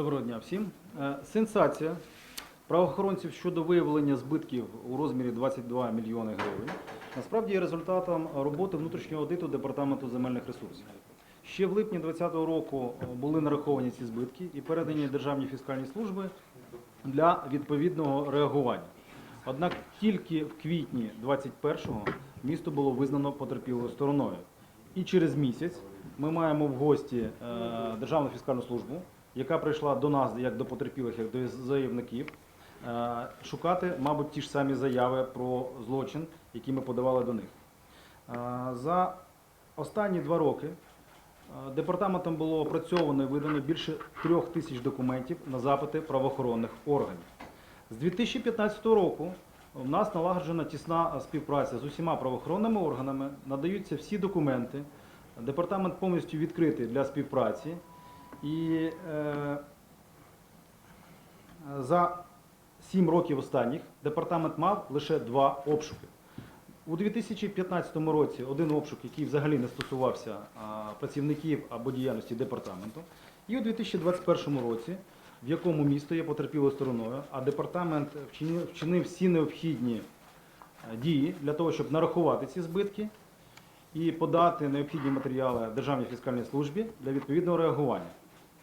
Доброго дня всім. Е, Сенсація правоохоронців щодо виявлення збитків у розмірі 22 мільйони гривень насправді є результатом роботи внутрішнього аудиту департаменту земельних ресурсів. Ще в липні 2020 року е, були нараховані ці збитки і передані Державній фіскальній службі для відповідного реагування. Однак тільки в квітні 21-го місто було визнано потерпілою стороною. І через місяць ми маємо в гості е, Державну фіскальну службу, яка прийшла до нас як до потерпілих, як до заявників, е, шукати, мабуть, ті ж самі заяви про злочин, які ми подавали до них. Е, За останні два роки е, департаментом було опрацьовано і видано більше трьох тисяч документів на запити правоохоронних органів. З 2015 року у нас налагоджена тісна співпраця з усіма правоохоронними органами, надаються всі документи. Департамент повністю відкритий для співпраці. І е, за 7 років останніх департамент мав лише два обшуки. У 2015 році один обшук, який взагалі не стосувався а, працівників або діяльності департаменту. І у 2021 році, в якому місто є потерпілою стороною, а департамент вчинив, вчинив всі необхідні е, дії для того, щоб нарахувати ці збитки і подати необхідні матеріали Державній фіскальній службі для відповідного реагування.